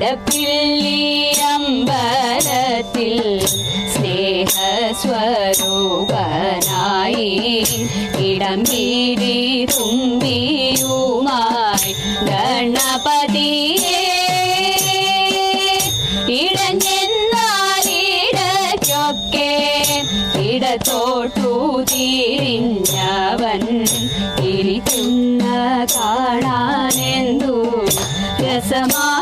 നടപ്പില്ലി അമ്പലത്തിൽ ഇടം വീതി തുമ്പിയുമായി ഗണപതി ഇടഞ്ഞെന്നാലിടയ്ക്കൊക്കെ ഇടത്തോട്ടു തിരിഞ്ഞവൻ കാണാനെന്തു രസമാ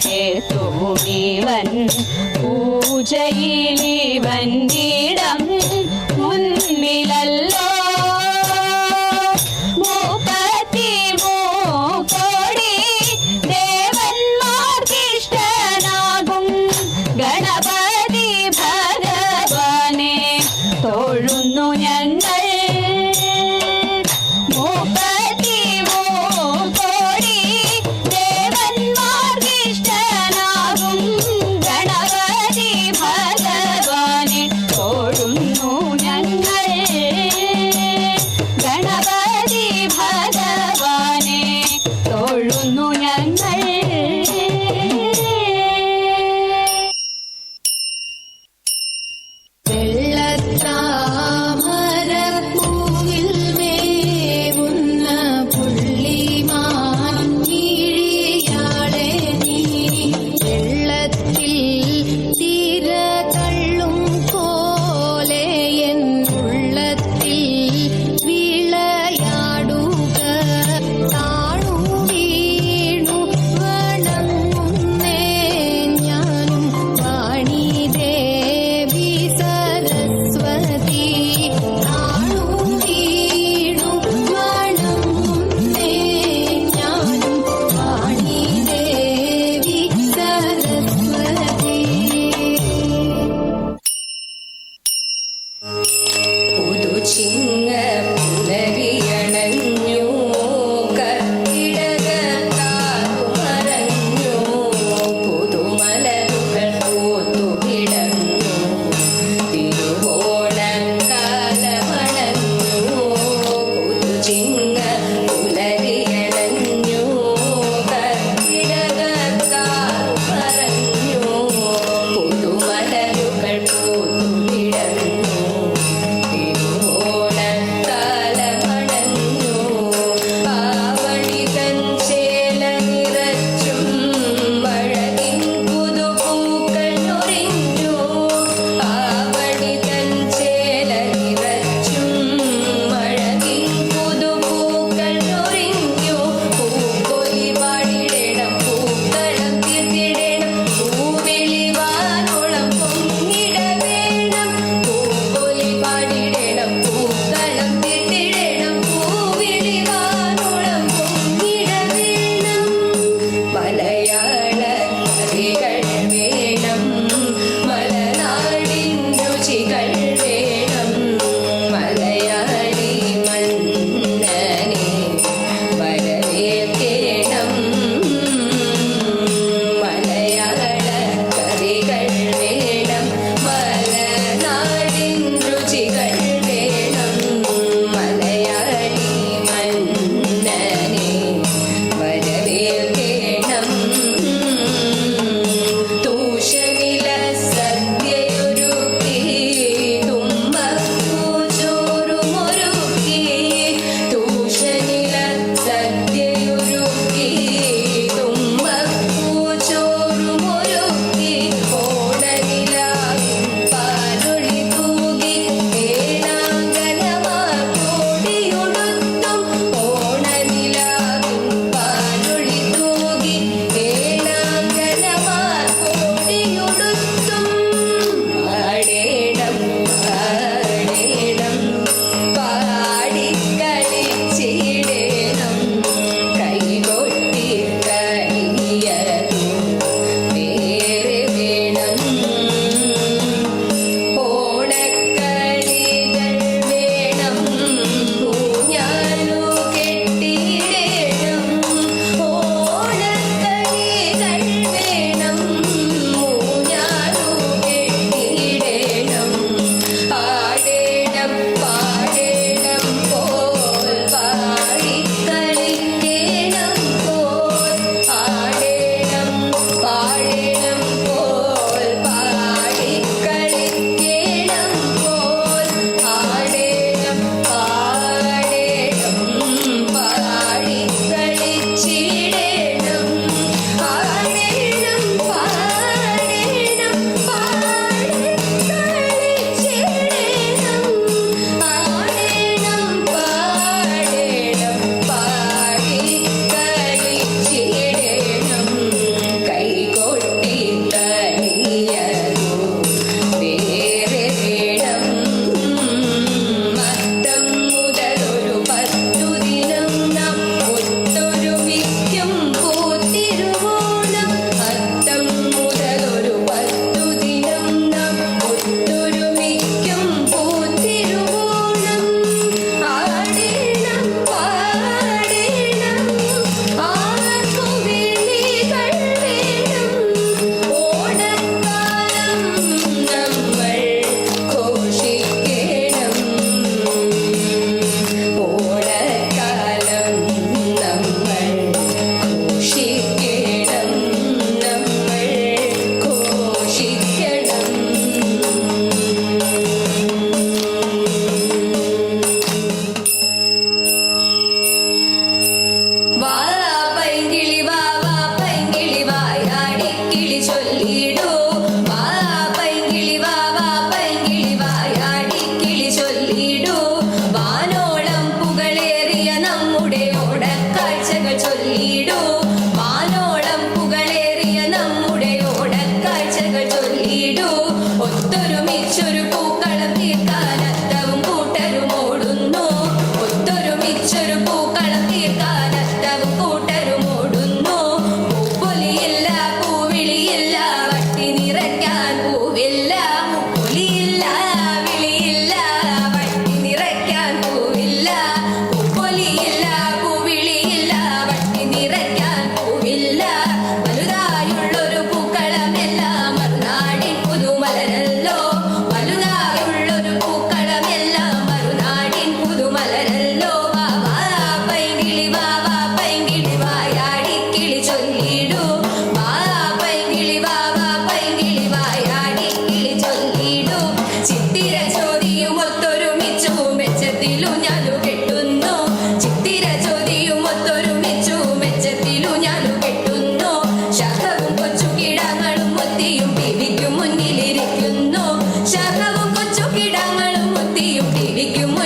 ചേർത്തോടിവൻ പൂജയിലിവൻ ജീവൻ गए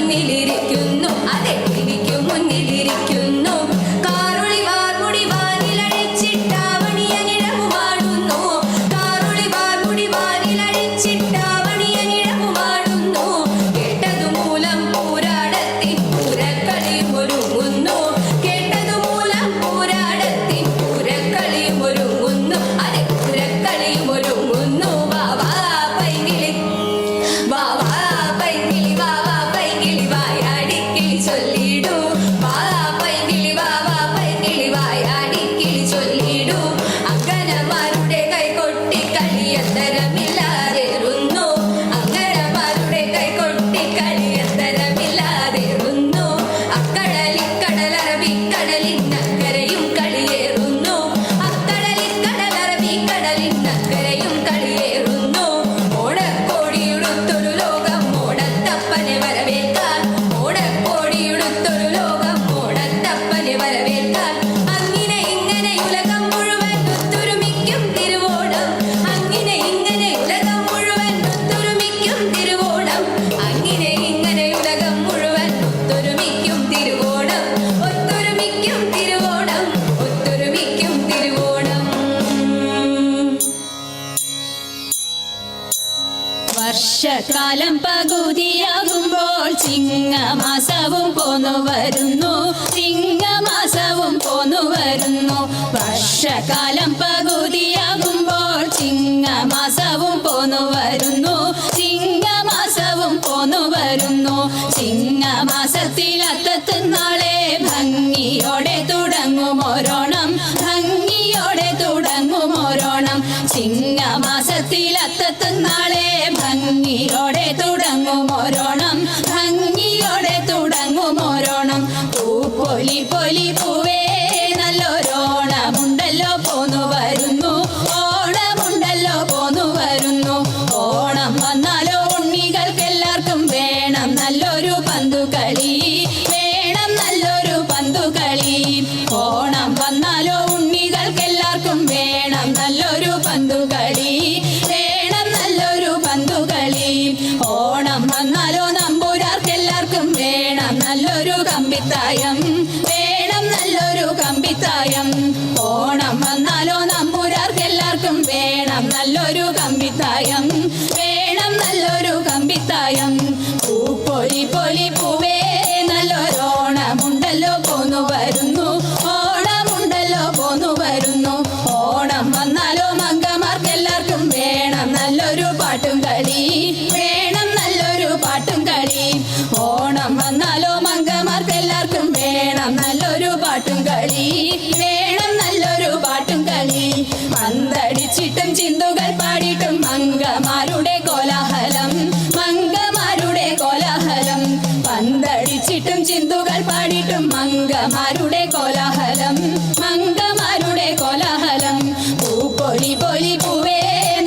മുന്നിലിരിക്കുന്നു അതെ y el de mi മഴക്കാലം പകുതിയാകുമ്പോൾ ചിങ്ങമാസവും പോന്നു വരുന്നു. ചിങ്ങമാസവും പോന്നു വരുന്നു. വർഷകാലം「番組よれ」വേണം നല്ലൊരു കമ്പിത്തായം. വേണം നല്ലൊരു കമ്പിത്തായം. പൂപ്പൊലി പൊലി പൂവേ കോലാഹലം മംഗമാരുടെ കോലാഹലം. പൂപ്പൊലി പൊലി പൂവേ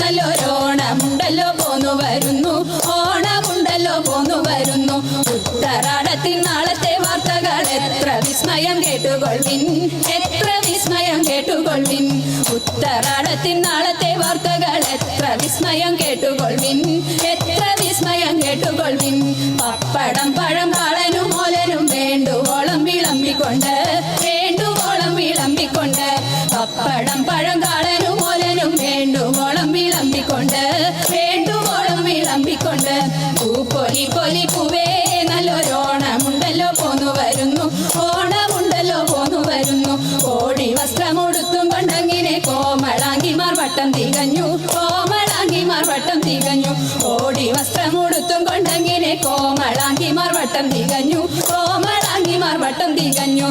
നല്ലൊരോണമുണ്ടല്ലോ പോന്നു വരുന്നു. ഓണമുണ്ടല്ലോ പോന്നു വരുന്നു. ഉത്തരാടത്തിൽ നാളത്തെ വാർത്തകൾ എത്ര വിസ്മയം കേട്ടുകൊള്ളിൻ എത്ര വിസ്മയം കേട്ടുകൊള്ളിൻ ഉത്തരാടത്തിൽ നാളത്തെ വാർത്തകൾ എത്ര വിസ്മയം കേട്ടുകൊള്ളിൻ എത്ര വിസ്മയം കേട്ടുകൊള്ളിൻ പപ്പടം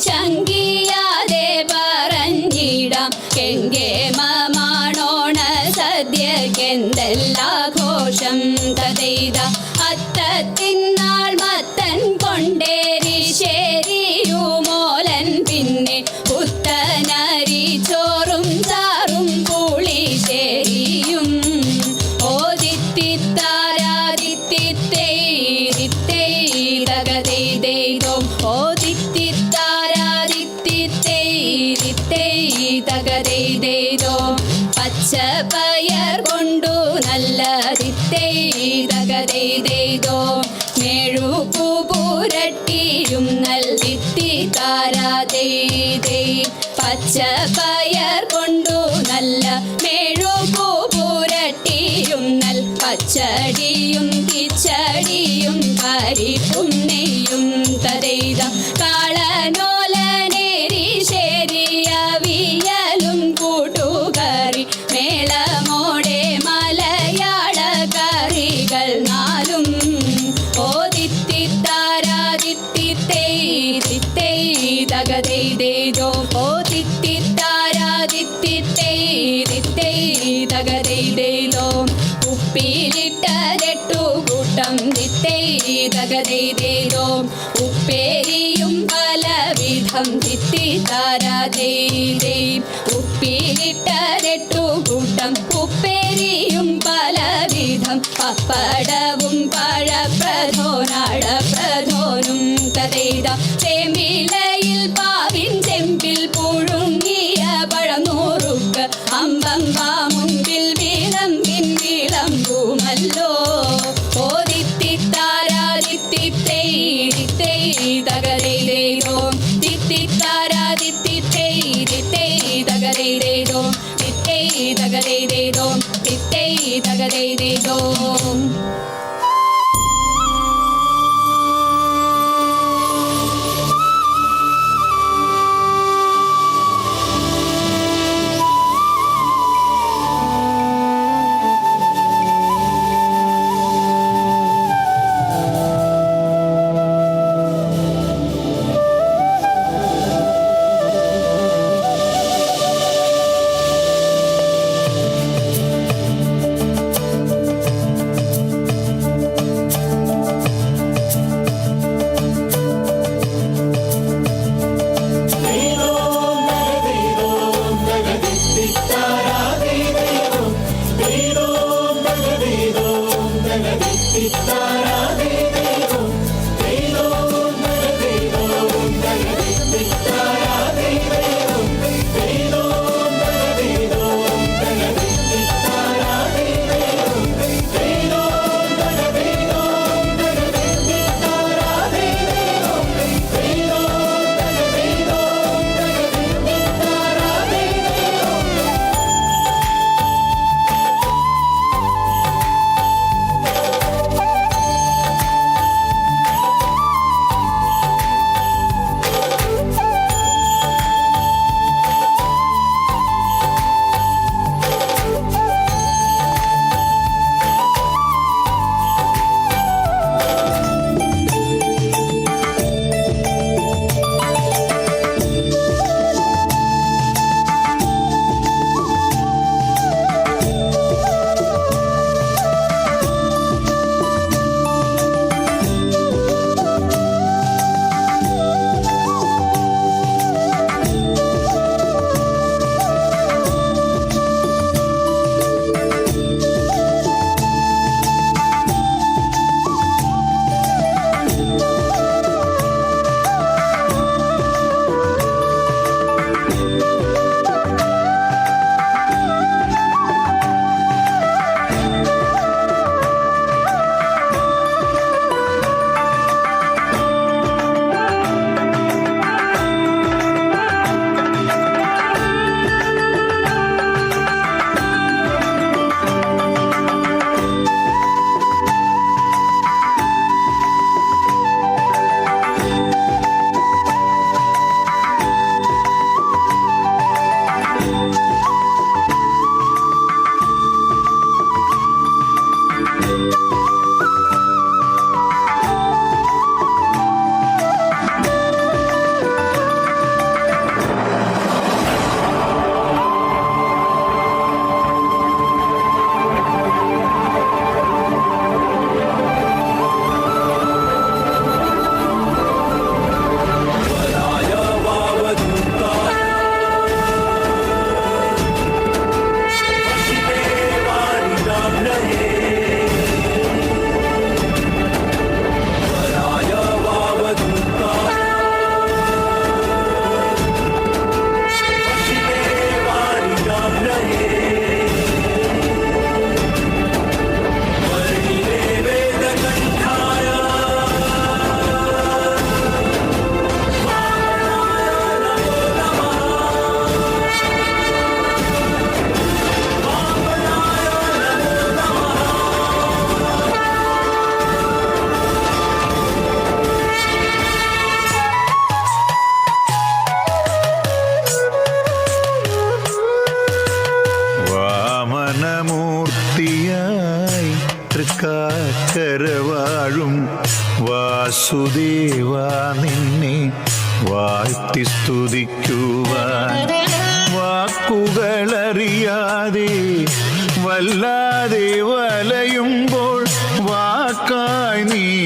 പങ്കജാക്ഷി പച്ചടിയും കിച്ചടിയും പരിപ്പും നെയ്യും തതെയ്ത കാളനോലനേരി ശരിയവിയലും കൂട്ടുകറി മേളമോടെ ദിത്തേതകതെയ്തോ ഉപ്പേരിയും പലവിധം ദിത്തിത്താരാതെയ്തേ ഉപ്പിലിട്ടതെട്ടു കൂട്ടം ഉപ്പേരിയും പലവിധം. പപ്പടവും പഴപ്രധോനാഴപ്രധോനും തതെയ്ത ചെമ്പിലയിൽ പാവിൻ ചെമ്പിൽ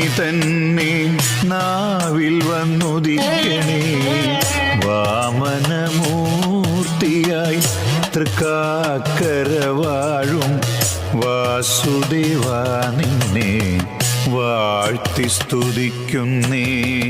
തന്നെ നാവിൽ വന്നുദിക്കണേ. വാമനമൂർത്തിയായി തൃക്കാക്കരവാഴും. വാസുദേവ നിന്നെ വാഴ്ത്തി സ്തുതിക്കുന്നേ.